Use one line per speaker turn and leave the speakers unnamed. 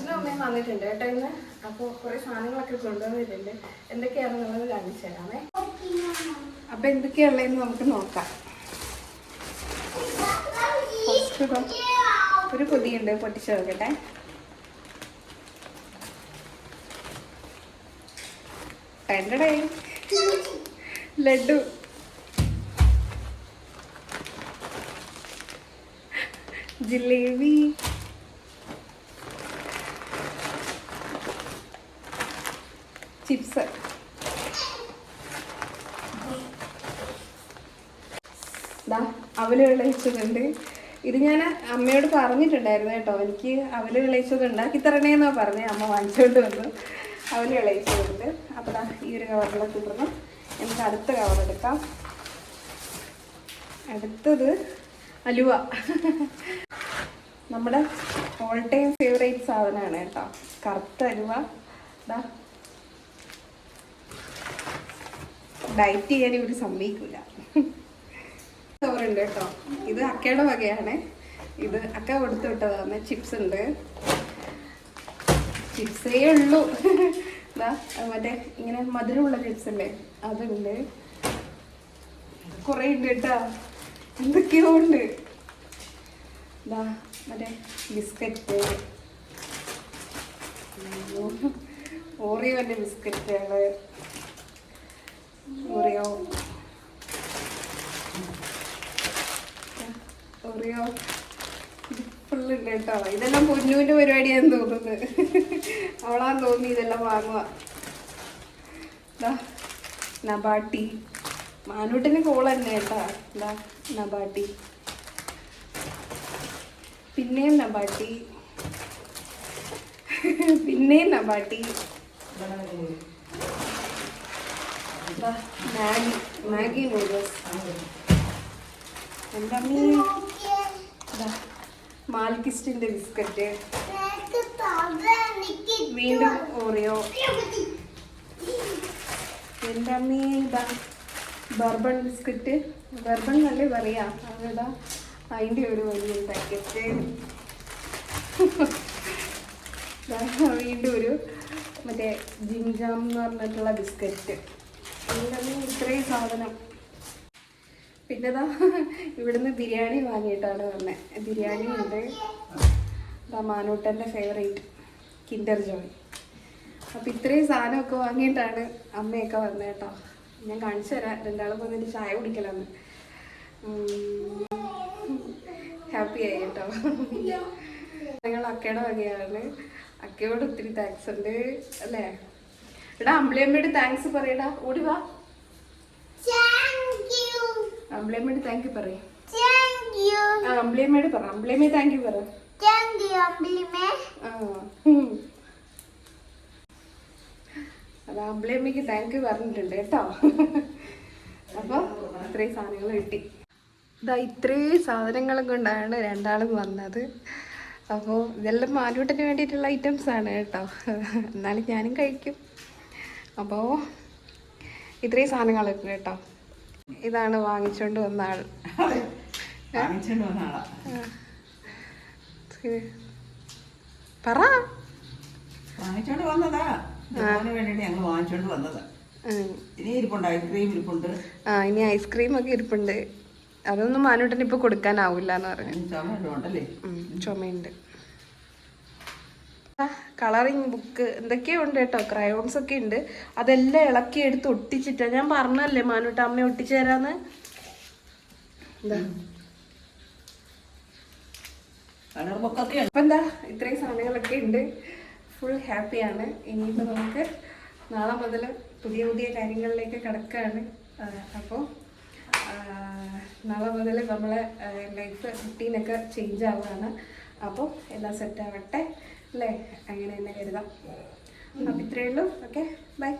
അച്ഛനും അമ്മയും വന്നിട്ടുണ്ട് കേട്ടോ ഇന്ന്. അപ്പോൾ കുറേ സാധനങ്ങളൊക്കെ കൊണ്ടുവന്നിട്ടുണ്ട്. എന്തൊക്കെയാണെന്നുള്ളത് കാണിച്ചു തരാമേ. അപ്പം എന്തൊക്കെയുള്ളതെന്ന് നമുക്ക് നോക്കാം. ഒരു പൊതിയുണ്ട് പൊട്ടിച്ചു നോക്കട്ടെ. ലഡു. ജിലേബി. ചിപ്സ് അവൽ വിളയിച്ചതുണ്ട് ഇത് ഞാൻ അമ്മയോട് പറഞ്ഞിട്ടുണ്ടായിരുന്നു കേട്ടോ. എനിക്ക് അവൽ വിളയിച്ചത് ഉണ്ടാക്കി തരണേന്നാ പറഞ്ഞേ. അമ്മ വാങ്ങിച്ചുകൊണ്ട് വന്നു. അവൽ വിളയിച്ചതുണ്ട് അപ്പോൾ ഈ ഒരു കവറിലൊക്കെ ഇടുന്നു എനിക്ക് അടുത്ത കവർ എടുക്കാം. അടുത്തത് അലുവ. നമ്മുടെ ഓൾ ടൈം ഫേവറേറ്റ് സാധനമാണ് കേട്ടോ. കറുത്ത അലുവ. ഡയറ്റ് ചെയ്യാൻ ഇവർ സമ്മതിക്കില്ല ചോറുണ്ട് കേട്ടോ. ഇത് അക്കയുടെ വകയാണ്. ഇത് അക്ക കൊടുത്തു വിട്ടതാണ് ചിപ്സ് ഉണ്ട്. ചിപ്സേ ഉള്ളൂ. എന്താ മറ്റേ ഇങ്ങനെ മധുരമുള്ള ചിപ്സ് അല്ലേ അതുണ്ട്. കുറേ ഉണ്ട് കേട്ടോ. എന്തൊക്കെയോ ഉണ്ട്. ഇതാ മറ്റേ ബിസ്ക്കറ്റ്. ഓറിയോന്റെ ബിസ്ക്കറ്റുകൾ ഓറിയോ. ഓറിയോ. ഫുള്ളുണ്ട് കേട്ടോ ഇതെല്ലാം പൊന്നുവിന്റെ പരിപാടിയാന്ന് തോന്നുന്നത് അവളാന്ന് തോന്നി ഇതെല്ലാം വാങ്ങുക നബാട്ടി. മാനൂട്ടിന് കോൾ തന്നെ കേട്ടാ. എന്താ നബാട്ടി. പിന്നെയും നബാട്ടി. പിന്നെയും Nabati. Maggi Maggi noodles biscuit. വീണ്ടും ഓറിയോ. എന്റെ അമ്മീ ഇതാ ബർബൺ ബിസ്ക്കറ്റ്. ബർബൺ എന്നല്ലേ പറയാ? അതെടാ അതിന്റെ ഒരു വലിയ പാക്കറ്റ് വീണ്ടും ഒരു മറ്റേ ജിംജാം എന്ന് പറഞ്ഞിട്ടുള്ള ബിസ്ക്കറ്റ്. അമ്മീ ഇത്രയും സാധനം. പിന്നെതാ ഇവിടുന്ന് ബിരിയാണി വാങ്ങിയിട്ടാണ് വന്നത് ബിരിയാണി ഉണ്ട്. ഇതാ മാനൂട്ടന്റെ ഫേവറേറ്റ് കിൻഡർ ജോയ് അപ്പം ഇത്രയും സാധനമൊക്കെ വാങ്ങിയിട്ടാണ് അമ്മയൊക്കെ വന്നത് കേട്ടോ ഞാൻ കാണിച്ചു തരാം. രണ്ടാളും വന്നിട്ട് ചായ കുടിക്കലാന്ന്. ഹാപ്പി ആയി കേട്ടോ ഞങ്ങൾ അക്കയുടെ വകയാണ്. അക്കയോട് ഒത്തിരി താങ്ക്സ് ഉണ്ട് അല്ലേ? എടാ അമ്പിളിയമ്മയോട് താങ്ക്സ് പറയടാ. ഓടി വാ. അമ്പിളിയമ്മയോട് താങ്ക് യു പറയ. അമ്പിളിയമ്മയോട് പറ. അമ്പിളിയമ്മയെ താങ്ക് യു പറ. അതാ അമ്പിളിയമ്മയ്ക്ക് താങ്ക് യു പറഞ്ഞിട്ടുണ്ട് കേട്ടോ. അപ്പോൾ ഇത്രയും സാധനങ്ങൾ കിട്ടി. ഇതാ ഇത്രയും സാധനങ്ങളും കൊണ്ടാണ് രണ്ടാളും വന്നത്. അപ്പോൾ ഇതെല്ലാം മാനൂട്ടിന് വേണ്ടിയിട്ടുള്ള ഐറ്റംസ് ആണ് കേട്ടോ. എന്നാലും ഞാനും കഴിക്കും. അപ്പോൾ ഇത്രയും സാധനങ്ങളൊക്കെ കേട്ടോ. ഇതാണ് വാങ്ങിച്ചുകൊണ്ട് വന്ന ആൾ പറ.
വാങ്ങിച്ചോണ്ട് വന്നതാ. മോന് വേണ്ടിയിട്ട് ഞങ്ങൾ വാങ്ങിച്ചോണ്ട് വന്നതാ.
ഉം.
ഇനി ഇരിപ്പുണ്ട്? ഐസ്ക്രീം ഇരിപ്പുണ്ട്.
ആ ഇനി ഐസ്ക്രീം ഒക്കെ ഇരിപ്പുണ്ട്. അതൊന്നും മാനൂട്ടന് ഇപ്പൊ കൊടുക്കാനാവില്ല എന്ന് പറഞ്ഞു
ചുമ ഉണ്ടല്ലേ?
ഉം, ചുമയുണ്ട്. കളറിങ് ബുക്ക് എന്തൊക്കെയോ ഉണ്ട് കേട്ടോ? ക്രയോൺസ് ഒക്കെ ഉണ്ട്. അതെല്ലാം ഇളക്കി എടുത്ത് ഒട്ടിച്ചിട്ടാ. ഞാൻ പറഞ്ഞല്ലേ മാനൂട്ട അമ്മ ഒട്ടിച്ചു തരാന്ന്? എന്താ? ഇത്രയും സാധനങ്ങളൊക്കെ ഉണ്ട്. ഫുൾ ഹാപ്പിയാണ് ഇനിയിപ്പോൾ നമുക്ക് നാളെ മുതൽ പുതിയ പുതിയ കാര്യങ്ങളിലേക്ക് കിടക്കുകയാണ് അപ്പോൾ നാളെ മുതൽ നമ്മളെ ലൈഫ് റുട്ടീനൊക്കെ ചേഞ്ച് ആവുകയാണ്. അപ്പോൾ എല്ലാം സെറ്റ് ആവട്ടെ അല്ലേ? അങ്ങനെ തന്നെ കരുതാം. അപ്പം ഇത്രയേ ഉള്ളൂ. Okay bye